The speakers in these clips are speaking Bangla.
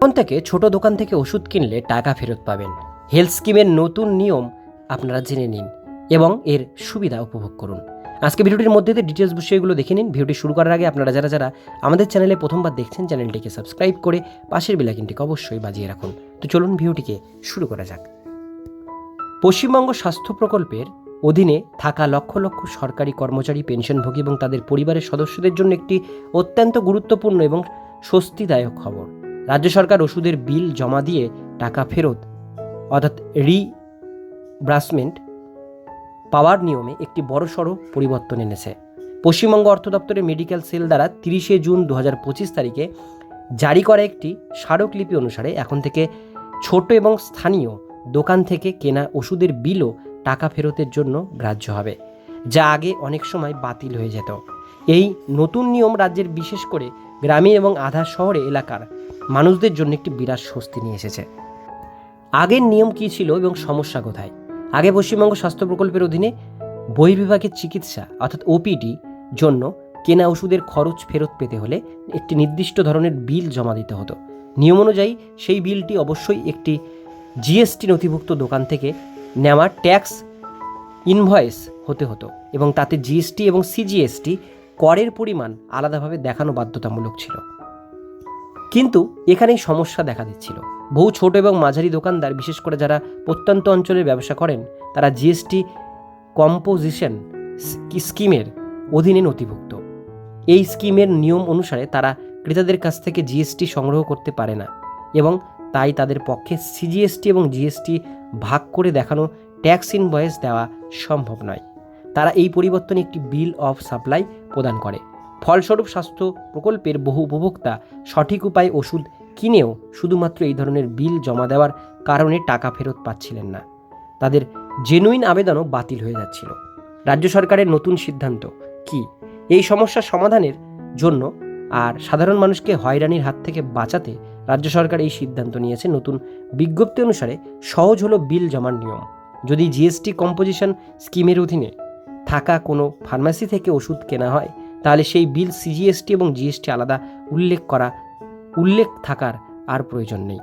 এখন থেকে ছোট দোকান থেকে ওষুধ কিনলে টাকা ফেরত পাবেন। হেলথ স্কিমের নতুন নিয়ম আপনারা জেনে নিন এবং এর সুবিধা উপভোগ করুন। আজকে ভিডিওটির মধ্যে দিয়ে ডিটেলস বিষয়গুলো দেখে নিন। ভিডিওটি শুরু করার আগে আপনারা যারা যারা আমাদের চ্যানেলে প্রথমবার দেখছেন, চ্যানেলটিকে সাবস্ক্রাইব করে পাশের বেলাইকিনটিকে অবশ্যই বাজিয়ে রাখুন। তো চলুন ভিডিওটিকে শুরু করা যাক। পশ্চিমবঙ্গ স্বাস্থ্য প্রকল্পের অধীনে থাকা লক্ষ লক্ষ সরকারি কর্মচারী, পেনশনভোগী এবং তাদের পরিবারের সদস্যদের জন্য একটি অত্যন্ত গুরুত্বপূর্ণ এবং স্বস্তিদায়ক খবর। রাজ্য সরকার ওষুধের বিল জমা দিয়ে টাকা ফেরত, অর্থাৎ রিব্রাসমেন্ট পাওয়ার নিয়মে একটি বড়সড় পরিবর্তন এনেছে। পশ্চিমবঙ্গ অর্থ দপ্তরের মেডিকেল সেল দ্বারা তিরিশে জুন দু তারিখে জারি করা একটি স্মারকলিপি অনুসারে এখন থেকে ছোট এবং স্থানীয় দোকান থেকে কেনা ওষুধের বিলও টাকা ফেরতের জন্য গ্রাহ্য হবে, যা আগে অনেক সময় বাতিল হয়ে যেত। এই নতুন নিয়ম রাজ্যের বিশেষ করে গ্রামীণ এবং আধা শহরে এলাকার মানুষদের জন্য একটি বিরাট স্বস্তি নিয়ে এসেছে। আগের নিয়ম কী ছিল এবং সমস্যা কোথায়? আগে পশ্চিমবঙ্গ স্বাস্থ্য প্রকল্পের অধীনে বহির্বিভাগের চিকিৎসা, অর্থাৎ ওপিডি জন্য কেনা ওষুধের খরচ ফেরত পেতে হলে একটি নির্দিষ্ট ধরনের বিল জমা দিতে হতো। নিয়ম অনুযায়ী সেই বিলটি অবশ্যই একটি জিএসটি নথিভুক্ত দোকান থেকে নেওয়া ট্যাক্স ইনভয়েস হতে হতো এবং তাতে জিএসটি এবং সিজিএসটি করের পরিমাণ আলাদাভাবে দেখানো বাধ্যতামূলক ছিল। কিন্তু এখানেই সমস্যা দেখা দিচ্ছিল। বহু ছোট এবং মাঝারি দোকানদার, বিশেষ করে যারা প্রত্যন্ত অঞ্চলের ব্যবসা করেন, তারা জিএসটি কম্পোজিশন স্কিমের অধীনে নথিভুক্ত। এই স্কিমের নিয়ম অনুসারে তারা ক্রেতাদের কাছ থেকে জিএসটি সংগ্রহ করতে পারে না এবং তাই তাদের পক্ষে সিজিএসটি এবং জিএসটি ভাগ করে দেখানো ট্যাক্স ইনভয়েস দেওয়া সম্ভব নয়। তারা এই পরিবর্তনে একটি বিল অফ সাপ্লাই প্রদান করে। ফলস্বরূপ স্বাস্থ্য প্রকল্পের বহু উপভোক্তা সঠিক উপায়ে ওষুধ কিনেও শুধুমাত্র এই ধরনের বিল জমা দেওয়ার কারণে টাকা ফেরত পাচ্ছিলেন না। তাদের জেনুইন আবেদনও বাতিল হয়ে যাচ্ছিল। রাজ্য সরকারের নতুন সিদ্ধান্ত কি? এই সমস্যার সমাধানের জন্য আর সাধারণ মানুষকে হয়রানির হাত থেকে বাঁচাতে রাজ্য সরকার এই সিদ্ধান্ত নিয়েছে। নতুন বিজ্ঞপ্তি অনুসারে সহজ হলো বিল জমার নিয়ম। যদি জিএসটি কম্পোজিশন স্কিমের অধীনে থাকা কোনো ফার্মাসি থেকে ওষুধ কেনা হয় তাহলে সেই বিল সিজিএসটি এবং জিএসটি আলাদা উল্লেখ করা, উল্লেখ থাকার আর প্রয়োজন নেই।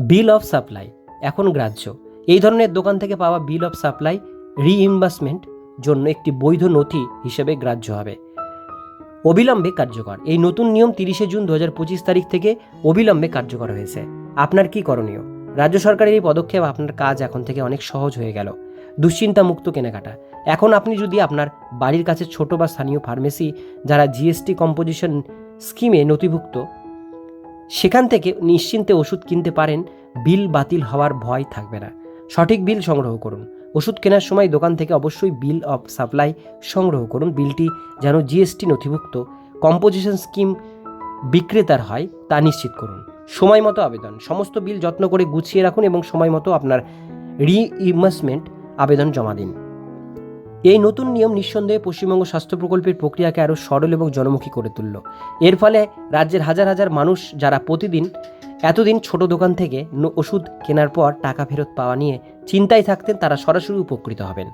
বিল অফ সাপ্লাই, এখন গ্রাহ্য। এই ধরনের দোকান থেকে পাওয়া বিল অফ সাপ্লাই রিইম্বার্সমেন্ট জন্য একটি বৈধ নথি হিসেবে গ্রাহ্য হবে। অবিলম্বে কার্যকর। এই নতুন নিয়ম তিরিশে জুন দু তারিখ থেকে অবিলম্বে কার্যকর হয়েছে। আপনার কি করণীয়? রাজ্য সরকারের এই পদক্ষেপ আপনার কাজ এখন থেকে অনেক সহজ হয়ে গেল। দুশ্চিন্তা মুক্ত কেনাকাটা। এখন আপনি যদি আপনার বাড়ির কাছে ছোট বা স্থানীয় ফার্মেসি যারা জিএসটি কম্পোজিশন স্কিমে নথিভুক্ত, সেখান থেকে নিশ্চিন্তে ওষুধ কিনতে পারেন, বিল বাতিল হওয়ার ভয় থাকবে না। সঠিক বিল সংগ্রহ করুন। ওষুধ কেনার সময় দোকান থেকে অবশ্যই বিল অফ সাপ্লাই সংগ্রহ করুন। বিলটি যেন জিএসটি নথিভুক্ত কম্পোজিশন স্কিম বিক্রেতার হয়, তা নিশ্চিত করুন। সময় মতো আবেদন। সমস্ত বিল যত্ন করে গুছিয়ে রাখুন এবং সময় মতো আপনার রিইমার্সমেন্ট আবেদন জমা দিন। এই নতুন নিয়ম নিঃসন্দেহে পশ্চিমবঙ্গ স্বাস্থ্য প্রকল্পের প্রক্রিয়াকে আরও সরল এবং জনমুখী করে তুলল। এর ফলে রাজ্যের হাজার হাজার মানুষ যারা প্রতিদিন, এতদিন ছোট দোকান থেকে ওষুধ কেনার পর টাকা ফেরত পাওয়া নিয়ে চিন্তায় থাকতেন, তারা সরাসরি উপকৃত হবেন।